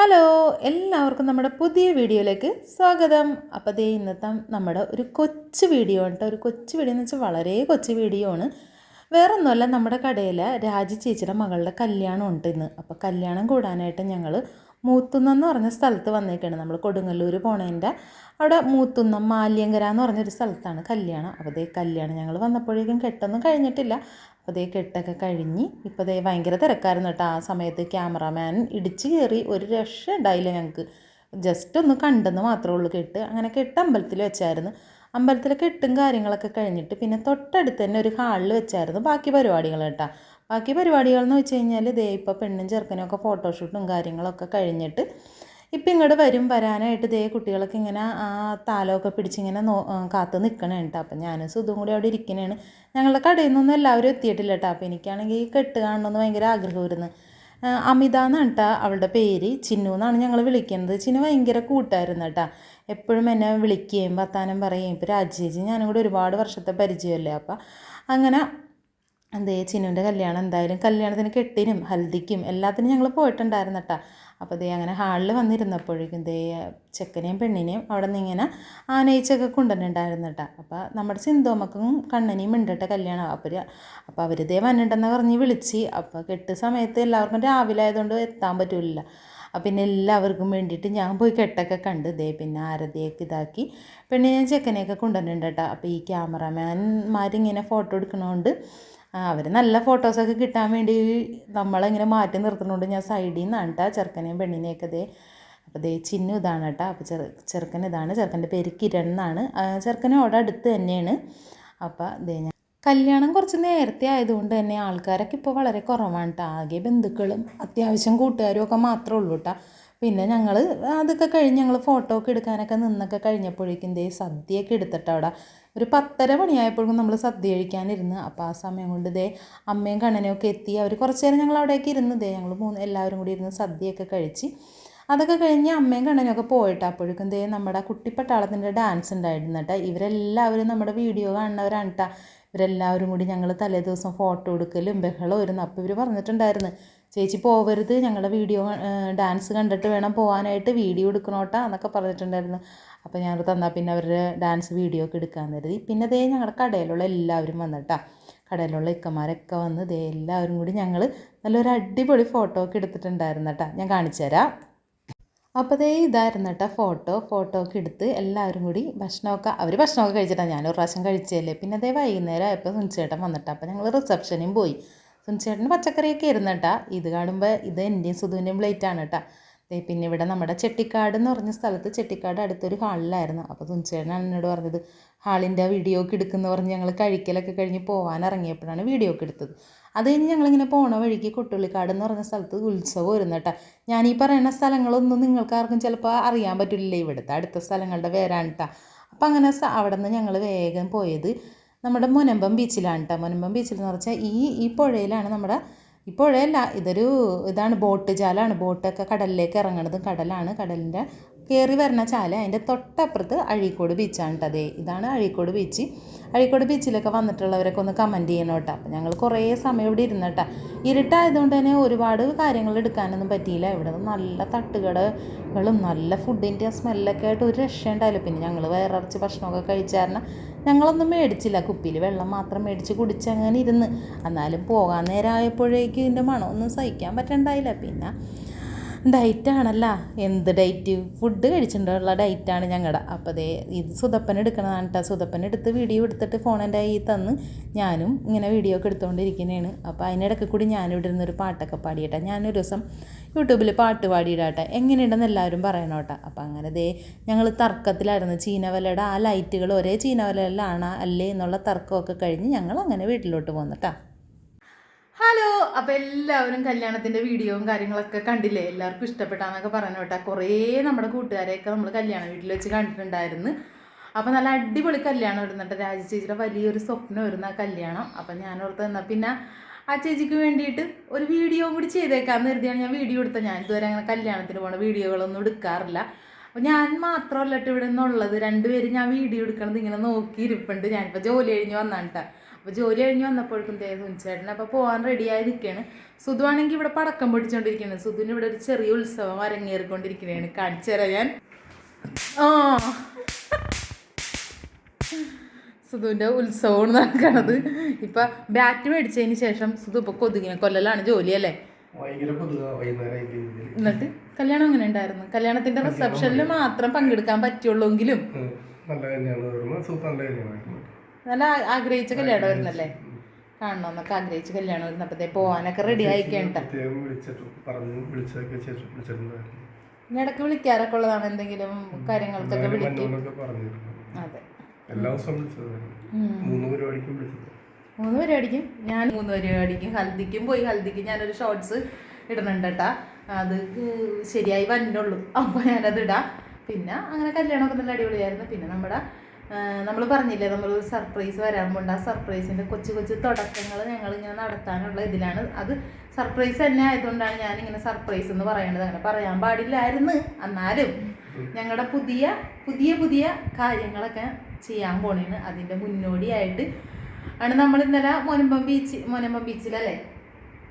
Hello എല്ലാവർക്കും നമ്മുടെ പുതിയ വീഡിയോയിലേക്ക് സ്വാഗതം. അപ്പോൾ ദേ ഇന്നത്തെ നമ്മുടെ ഒരു കൊച്ചു വീഡിയോ ഉണ്ട് ഒരു കൊച്ചു വീഡിയോ എന്ന് വെച്ചാൽ വളരെ കൊച്ചു വീഡിയോ ആണ്. വേറെ ഒന്നുമല്ല നമ്മുടെ കടയിൽ രാജി ചേച്ചിയുടെ മകളുടെ കല്യാണം ഉണ്ട് ഇന്ന്. അപ്പോൾ കല്യാണം കൂടാനായിട്ട് ഞങ്ങൾ മൂത്തുന്നെന്ന് പറഞ്ഞ സ്ഥലത്ത് വന്നേക്കാണ്. നമ്മൾ കൊടുങ്ങല്ലൂർ പോണതിന്റെ അവിടെ മൂത്തുന്നം മാല്യങ്കര എന്ന് പറഞ്ഞൊരു സ്ഥലത്താണ് കല്യാണം. അപ്പോൾ ദേ കല്യാണം ഞങ്ങൾ വന്നപ്പോഴേക്കും കെട്ടൊന്നും കഴിഞ്ഞിട്ടില്ല. അപ്പോൾ കെട്ടൊക്കെ കഴിഞ്ഞ് ഇപ്പോൾ ദേ ഭയങ്കര തിരക്കായിരുന്നു കേട്ടോ. ആ സമയത്ത് ക്യാമറാമാൻ ഇടിച്ച് കയറി ഒരു രക്ഷ ഉണ്ടായില്ല ഞങ്ങൾക്ക്. ജസ്റ്റ് ഒന്ന് കണ്ടെന്ന് മാത്രമേ ഉള്ളൂ കെട്ട്. അങ്ങനെ കെട്ട് അമ്പലത്തിൽ വെച്ചായിരുന്നു. അമ്പലത്തിലെ കെട്ടും കാര്യങ്ങളൊക്കെ കഴിഞ്ഞിട്ട് പിന്നെ തൊട്ടടുത്ത് തന്നെ ഒരു ഹാളിൽ വെച്ചായിരുന്നു ബാക്കി പരിപാടികൾ കേട്ടോ. ബാക്കി പരിപാടികൾ എന്ന് വെച്ച് കഴിഞ്ഞാൽ ദേ ഇപ്പോൾ പെണ്ണും ചെറുക്കനും ഒക്കെ ഫോട്ടോഷൂട്ടും കാര്യങ്ങളൊക്കെ കഴിഞ്ഞിട്ട് ഇപ്പം ഇങ്ങോട്ട് വരും വരാനായിട്ട് ദേ കുട്ടികളൊക്കെ ഇങ്ങനെ ആ താലമൊക്കെ പിടിച്ചിങ്ങനെ നോ കാത്ത് നിൽക്കണേ കേട്ടോ അപ്പം ഞാനും സുധും കൂടി അവിടെ ഇരിക്കണേണ്. ഞങ്ങളുടെ കടയിൽ നിന്നൊന്നും എല്ലാവരും എത്തിയിട്ടില്ല കേട്ടോ അപ്പോൾ എനിക്കാണെങ്കിൽ ഈ കെട്ട് കാണണമെന്ന് ഭയങ്കര ആഗ്രഹമായിരുന്നു അമിത എന്നാണ് കേട്ടോ അവളുടെ പേര്. ചിന്നു എന്നാണ് ഞങ്ങൾ വിളിക്കുന്നത്. ചിന്നു ഭയങ്കര കൂട്ടായിരുന്നു കേട്ടോ എപ്പോഴും എന്നെ വിളിക്കുകയും വർത്താനം പറയുകയും ഇപ്പോൾ രാജേജി ഞാനും കൂടി ഒരുപാട് വർഷത്തെ പരിചയമല്ലേ. അപ്പോൾ അങ്ങനെ എന്തേ ചിന്നുവിന്റെ കല്യാണം എന്തായാലും കല്യാണത്തിന് കെട്ടിനും ഹൽദിക്കും എല്ലാത്തിനും ഞങ്ങൾ പോയിട്ടുണ്ടായിരുന്നു കേട്ടോ അപ്പോൾ ദേ അങ്ങനെ ഹാളിൽ വന്നിരുന്നപ്പോഴേക്കും ദേ ചെക്കനെയും പെണ്ണിനെയും അവിടെ നിന്ന് ഇങ്ങനെ ആനയിച്ചൊക്കെ കൊണ്ടുവന്നിട്ടുണ്ടായിരുന്നു കേട്ടോ. അപ്പോൾ നമ്മുടെ സിന്ധോമക്കും കണ്ണനെയും ഉണ്ടിട്ട കല്യാണം. അപ്പോൾ അപ്പോൾ അവർ ദേ വന്നിട്ടെന്ന് പറഞ്ഞ് വിളിച്ച്. അപ്പോൾ കെട്ട് സമയത്ത് എല്ലാവർക്കും രാവിലെ ആയതുകൊണ്ട് എത്താൻ പറ്റില്ല അപ്പം പിന്നെ എല്ലാവർക്കും വേണ്ടിയിട്ട് ഞാൻ പോയി കെട്ടൊക്കെ കണ്ട് ദേ പിന്നെ ആരതിയൊക്കെ ഇതാക്കി പെണ്ണിനെ ചെക്കനെയൊക്കെ കൊണ്ടുവന്നിട്ടുണ്ട് കേട്ടോ. അപ്പോൾ ഈ ക്യാമറമാൻമാരിങ്ങനെ ഫോട്ടോ എടുക്കണോണ്ട് അവർ നല്ല ഫോട്ടോസൊക്കെ കിട്ടാൻ വേണ്ടി നമ്മളിങ്ങനെ മാറ്റി നിർത്തുന്നുണ്ട്. ഞാൻ സൈഡിൽ നിന്നാണ് കേട്ടോ ചെറുക്കനെയും പെണ്ണിനെയൊക്കെ ദേ. അപ്പോൾ ദേ ചിന്നു ഇതാണ് കേട്ടോ അപ്പോൾ ചെറു ചെറുക്കൻ ഇതാണ്. ചെറുക്കന്റെ പേര് കിരൺ എന്നാണ് ചെറുക്കനും അവിടെ അടുത്ത് തന്നെയാണ്. അപ്പോൾ ദേ ഞാൻ കല്യാണം കുറച്ച് നേരത്തെ ആയതുകൊണ്ട് തന്നെ ആൾക്കാരൊക്കെ ഇപ്പോൾ വളരെ കുറവാണ് കേട്ടോ ആകെ ബന്ധുക്കളും അത്യാവശ്യം കൂട്ടുകാരും ഒക്കെ മാത്രമേ ഉള്ളൂ കേട്ടോ പിന്നെ ഞങ്ങൾ അതൊക്കെ കഴിഞ്ഞ് ഞങ്ങൾ ഫോട്ടോ ഒക്കെ എടുക്കാനൊക്കെ നിന്നൊക്കെ കഴിഞ്ഞപ്പോഴേക്കും ദേ സദ്യയൊക്കെ എടുത്തിട്ട് അവിടെ ഒരു പത്തര മണിയായപ്പോഴേക്കും നമ്മൾ സദ്യ കഴിക്കാനിരുന്ന്. അപ്പോൾ ആ സമയം കൊണ്ട് ദേ അമ്മയും കണ്ണനും ഒക്കെ എത്തി. അവർ കുറച്ച് നേരം ഞങ്ങൾ അവിടേക്ക് ഇരുന്ന് ദേ ഞങ്ങൾ മൂന്ന് എല്ലാവരും കൂടി ഇരുന്ന് സദ്യയൊക്കെ കഴിച്ച് അതൊക്കെ കഴിഞ്ഞ് അമ്മയും ഒക്കെ പോയിട്ട് അപ്പോഴേക്കും ദേ നമ്മുടെ കുട്ടിപ്പട്ടാളത്തിന്റെ ഡാൻസ് ഉണ്ടായിരുന്നു കേട്ടോ. ഇവരെല്ലാവരും നമ്മുടെ വീഡിയോ കാണുന്നവരാണ് കേട്ടോ. ഇവരെല്ലാവരും കൂടി ഞങ്ങൾ തലേദിവസം ഫോട്ടോ എടുക്കലും ബഹളം വരുന്നു അപ്പോൾ ഇവർ പറഞ്ഞിട്ടുണ്ടായിരുന്നു ചേച്ചി പോവരുത് ഞങ്ങളുടെ വീഡിയോ ഡാൻസ് കണ്ടിട്ട് വേണം പോകാനായിട്ട് വീഡിയോ എടുക്കണോട്ടാ എന്നൊക്കെ പറഞ്ഞിട്ടുണ്ടായിരുന്നു. അപ്പോൾ ഞങ്ങൾ തന്നാൽ പിന്നെ അവരുടെ ഡാൻസ് വീഡിയോ ഒക്കെ എടുക്കാൻ കരുതി. പിന്നെ ദേ ഞങ്ങളുടെ കടയിലുള്ള എല്ലാവരും വന്നിട്ടാ. കടയിലുള്ള ഇക്കന്മാരൊക്കെ വന്ന് ദേ എല്ലാവരും കൂടി ഞങ്ങൾ നല്ലൊരു അടിപൊളി ഫോട്ടോ ഒക്കെ എടുത്തിട്ടുണ്ടായിരുന്നു കേട്ടോ ഞാൻ കാണിച്ചു തരാം. അപ്പോൾ ദേ ഇതായിരുന്നു കേട്ടോ ഫോട്ടോ. ഫോട്ടോ ഒക്കെ എടുത്ത് എല്ലാവരും കൂടി ഭക്ഷണമൊക്കെ അവർ ഭക്ഷണമൊക്കെ കഴിച്ചിട്ടാണ് ഞാനൊരു പ്രാവശ്യം കഴിച്ചതല്ലേ. പിന്നെ അതേ വൈകുന്നേരം ആയപ്പോൾ സുനിച്ചേട്ടൻ വന്നിട്ട്. അപ്പോൾ ഞങ്ങൾ റിസപ്ഷനും പോയി. സുനിച്ചേട്ടന് പച്ചക്കറിയൊക്കെ ഇരുന്ന് കേട്ടോ ഇത് കാണുമ്പോൾ ഇത് എന്റെയും സുധുവിന്റെയും പ്ലേറ്റാണ് കേട്ടോ പിന്നെ ഇവിടെ നമ്മുടെ ചെട്ടിക്കാട് എന്ന് പറഞ്ഞ സ്ഥലത്ത് ചെട്ടിക്കാട് അടുത്തൊരു ഹാളിലായിരുന്നു അപ്പോൾ തുഞ്ചേട്ടനാണ് എന്നോട് പറഞ്ഞത് ഹാളിന്റെ വീഡിയോ ഒക്കെ എടുക്കുന്ന പറഞ്ഞ് ഞങ്ങൾ കഴിക്കലൊക്കെ കഴിഞ്ഞ് പോകാൻ ഇറങ്ങിയപ്പോഴാണ് വീഡിയോ ഒക്കെ എടുത്തത്. അത് കഴിഞ്ഞ് ഞങ്ങളിങ്ങനെ പോണ വഴിക്ക് കൊട്ടുള്ളിക്കാട് എന്ന് പറഞ്ഞ സ്ഥലത്ത് ഉത്സവം വരുന്നു കേട്ടോ ഞാൻ ഈ പറയുന്ന സ്ഥലങ്ങളൊന്നും നിങ്ങൾക്കാർക്കും ചിലപ്പോൾ അറിയാൻ പറ്റില്ല ഇവിടുത്തെ അടുത്ത സ്ഥലങ്ങളുടെ പേരാണ് കേട്ടോ അപ്പം അങ്ങനെ അവിടെ നിന്ന് ഞങ്ങൾ വേഗം പോയത് നമ്മുടെ മുനമ്പം ബീച്ചിലാണ് കേട്ടോ മുനമ്പം ബീച്ചിൽ എന്ന് പറഞ്ഞാൽ ഈ ഈ പുഴയിലാണ് നമ്മുടെ ഈ പുഴയല്ല ഇതൊരു ഇതാണ് ബോട്ട് ചാലാണ്. ബോട്ടൊക്കെ കടലിലേക്ക് ഇറങ്ങണത് കടലാണ്. കടലിന്റെ കയറി വരുന്ന ചാല അതിന്റെ തൊട്ടപ്പുറത്ത് അഴീക്കോട് ബീച്ചാണ് കേട്ടോ അതെ ഇതാണ് അഴീക്കോട് ബീച്ച്. അഴീക്കോട് ബീച്ചിലൊക്കെ വന്നിട്ടുള്ളവരൊക്കെ ഒന്ന് കമന്റ് ചെയ്യണം കേട്ടോ അപ്പം ഞങ്ങൾ കുറേ സമയം ഇവിടെ ഇരുന്ന് കേട്ടോ ഇരുട്ടായതുകൊണ്ട് തന്നെ ഒരുപാട് കാര്യങ്ങൾ എടുക്കാനൊന്നും പറ്റിയില്ല. ഇവിടെ നല്ല തട്ടുകടകളും നല്ല ഫുഡിന്റെ സ്മെല്ലൊക്കെ ആയിട്ട് ഒരു രക്ഷ ഉണ്ടായില്ല പിന്നെ ഞങ്ങൾ വേറെ വയറിറച്ച് ഭക്ഷണമൊക്കെ കഴിച്ചാരണം ഞങ്ങളൊന്നും മേടിച്ചില്ല. കുപ്പിയിൽ വെള്ളം മാത്രം മേടിച്ച് കുടിച്ച് അങ്ങനെ ഇരുന്ന്. എന്നാലും പോകാൻ നേരമായപ്പോഴേക്കും ഇതിന്റെ മണമൊന്നും സഹിക്കാൻ പറ്റണ്ടായില്ല. പിന്നെ ഡയറ്റാണല്ല എന്ത് ഡയറ്റ് ഫുഡ് കഴിച്ചിട്ടുള്ള ഡയറ്റാണ് ഞങ്ങളുടെ അപ്പോൾ ദേ ഇത് സുതപ്പൻ എടുക്കണതാണ് കേട്ടോ സുതപ്പൻ എടുത്ത് വീഡിയോ എടുത്തിട്ട് ഫോൺ എന്റെ കയ്യിൽ തന്ന് ഞാനും ഇങ്ങനെ വീഡിയോ ഒക്കെ എടുത്തുകൊണ്ടിരിക്കുന്നതാണ് അപ്പോൾ അതിനിടയ്ക്ക് കൂടി ഞാനിവിടെ ഇരുന്നൊരു പാട്ടൊക്കെ പാടിയിട്ടെ. ഞാനൊരു ദിവസം യൂട്യൂബിൽ പാട്ട് പാടിയിടാട്ടെ. എങ്ങനെയുണ്ടെന്ന് എല്ലാവരും പറയണം കേട്ടോ അപ്പോൾ അങ്ങനെ ദേ ഞങ്ങൾ തർക്കത്തിലായിരുന്നു. ചീനവലയുടെ ആ ലൈറ്റുകൾ ഒരേ ചീനവലയിലാണ് അല്ലേ എന്നുള്ള തർക്കമൊക്കെ കഴിഞ്ഞ് ഞങ്ങൾ അങ്ങനെ വീട്ടിലോട്ട് പോന്നു കേട്ടോ ഹലോ അപ്പോൾ എല്ലാവരും കല്യാണത്തിന്റെ വീഡിയോയും കാര്യങ്ങളൊക്കെ കണ്ടില്ലേ? എല്ലാവർക്കും ഇഷ്ടപ്പെട്ടാന്നൊക്കെ പറഞ്ഞു കേട്ടോ. കുറേ നമ്മുടെ കൂട്ടുകാരെയൊക്കെ നമ്മൾ കല്യാണ വീട്ടിൽ വെച്ച് കണ്ടിട്ടുണ്ടായിരുന്നു. അപ്പോൾ നല്ല അടിപൊളി കല്യാണം ഇരുന്നിട്ട് രാജ ചേച്ചിയുടെ വലിയൊരു സ്വപ്നം വരുന്ന കല്യാണം. അപ്പം ഞാൻ ഓർത്ത് തന്നാൽ പിന്നെ ആ ചേച്ചിക്ക് വേണ്ടിയിട്ട് ഒരു വീഡിയോ കൂടി ചെയ്തേക്കാമെന്ന് കരുതിയാണ് ഞാൻ വീഡിയോ എടുത്തത്. ഞാൻ ഇതുവരെ അങ്ങനെ കല്യാണത്തിന് പോണ വീഡിയോകളൊന്നും എടുക്കാറില്ല. അപ്പോൾ ഞാൻ മാത്രമല്ല ഇവിടെ നിന്നുള്ളത്. രണ്ടുപേരും ഞാൻ വീഡിയോ എടുക്കണത് ഇങ്ങനെ നോക്കിയിരിപ്പുണ്ട്. ഞാനിപ്പോൾ ജോലി കഴിഞ്ഞ് വന്നാണ് കേട്ടോ. അപ്പോൾ ജോലി കഴിഞ്ഞ് വന്നപ്പോഴേക്കും ദേ സുനിച്ചേട്ടൻ അപ്പോൾ പോകാൻ റെഡിയായി നിൽക്കുകയാണ് സുധുവാണെങ്കിൽ ഇവിടെ പടക്കം പൊടിച്ചുകൊണ്ടിരിക്കുകയാണ് സുധുവിന് ഇവിടെ ഒരു ചെറിയ ഉത്സവം അരങ്ങേറിക്കൊണ്ടിരിക്കുകയാണ് കാണിച്ചു ഞാൻ. ആ. സുധുവിന്റെ ഉത്സവമാണ് നടക്കണത്. ഇപ്പം ബാറ്റ് മേടിച്ചതിന് ശേഷം സുധു ഇപ്പോൾ കൊതുകിനെ കൊല്ലലാണ് ജോലിയല്ലേ. എന്നിട്ട് കല്യാണം അങ്ങനെ ഉണ്ടായിരുന്നു? കല്യാണത്തിന്റെ റിസപ്ഷനിൽ മാത്രം പങ്കെടുക്കാൻ പറ്റുള്ളൂങ്കിലും എങ്കിലും. നല്ല കല്യാണം. സൂപ്പർ നല്ല കല്യാണമായിരുന്നു. നല്ല ആഗ്രഹിച്ച കല്യാണം വരുന്നല്ലേ? കാണണമെന്നൊക്കെ ആഗ്രഹിച്ച കല്യാണം വരുന്ന അപ്പത്തേ പോവാനൊക്കെ റെഡി ആയിക്കേണ്ട ഇടയ്ക്ക് ഇടയ്ക്ക് വിളിക്കാറൊക്കെ ഉള്ളതാണ് എന്തെങ്കിലും കാര്യങ്ങൾക്കൊക്കെ വിളിക്കും. അതെ. എല്ലാ ദിവസവും വിളിച്ചതായിരുന്നു മൂന്ന് പരിപാടിക്കും മൂന്ന് പരിപാടിക്കും? ഞാൻ മൂന്ന് പരിപാടിക്കും. ഹൽദിക്കും പോയി ഹൽദിക്ക് ഞാനൊരു ഷോർട്സ് ഇടുന്നുണ്ട് കേട്ടാ അത് ശരിയായി വന്നുള്ളൂ അപ്പോൾ ഞാനത് ഇടാം. പിന്നെ അങ്ങനെ കല്യാണമൊക്കെ നല്ല അടിപൊളിയായിരുന്നു. പിന്നെ നമ്മുടെ നമ്മൾ പറഞ്ഞില്ലേ നമ്മൾ സർപ്രൈസ് വരാൻ പോണ്ട്. ആ സർപ്രൈസിന്റെ കൊച്ചു കൊച്ചു തുടക്കങ്ങൾ ഞങ്ങൾ ഇങ്ങനെ നടത്താനുള്ള ഇതിലാണ്. അത് സർപ്രൈസ് തന്നെ ആയതുകൊണ്ടാണ് ഞാനിങ്ങനെ സർപ്രൈസ് എന്ന് പറയേണ്ടത് അങ്ങനെ പറയാൻ പാടില്ലായിരുന്നു. എന്നാലും ഞങ്ങളുടെ പുതിയ പുതിയ പുതിയ കാര്യങ്ങളൊക്കെ ചെയ്യാൻ പോണേണ്. അതിന്റെ മുന്നോടിയായിട്ട് ആണ് നമ്മൾ ഇന്നലെ മൊനമ്പം ബീച്ച് മൊനമ്പം ബീച്ചിലല്ലേ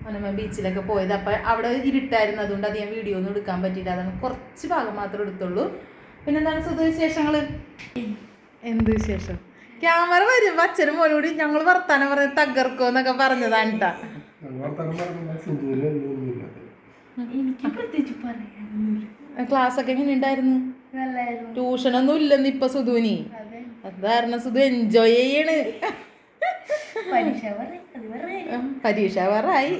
മൊനമ്പം ബീച്ചിലൊക്കെ പോയത്. അപ്പം അവിടെ ഇരുട്ടായിരുന്നു. അതുകൊണ്ട് അത് ഞാൻ വീഡിയോ ഒന്നും എടുക്കാൻ പറ്റിയില്ല. അതാണ് കുറച്ച് ഭാഗം മാത്രമേ എടുത്തുള്ളൂ. പിന്നെന്താണ് സുധ വിശേഷങ്ങൾ എന്ത് വിശേഷം? ക്യാമറ വരും അച്ഛനും മോനോട് ഞങ്ങൾ വർത്താനം പറഞ്ഞ് തകർക്കോ എന്നൊക്കെ പറഞ്ഞതാണ് കേട്ടാ ക്ലാസ് ഒക്കെ എങ്ങനെ ഉണ്ടായിരുന്നു ട്യൂഷനൊന്നും ഇല്ലെന്ന് ഇപ്പൊ സുധുവിന്. അതാരണ സുധു എൻജോയ് ചെയ്യണ്. പരീക്ഷ പറയി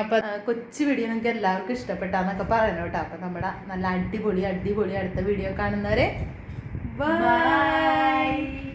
അപ്പൊ കൊച്ചു വീഡിയോ നിങ്ങൾക്ക് എല്ലാവർക്കും ഇഷ്ടപ്പെട്ടാന്നൊക്കെ പറയണം കേട്ടോ അപ്പൊ നമ്മുടെ നല്ല അടിപൊളി അടിപൊളി അടുത്ത വീഡിയോ കാണുന്നവരെ Bye. Bye.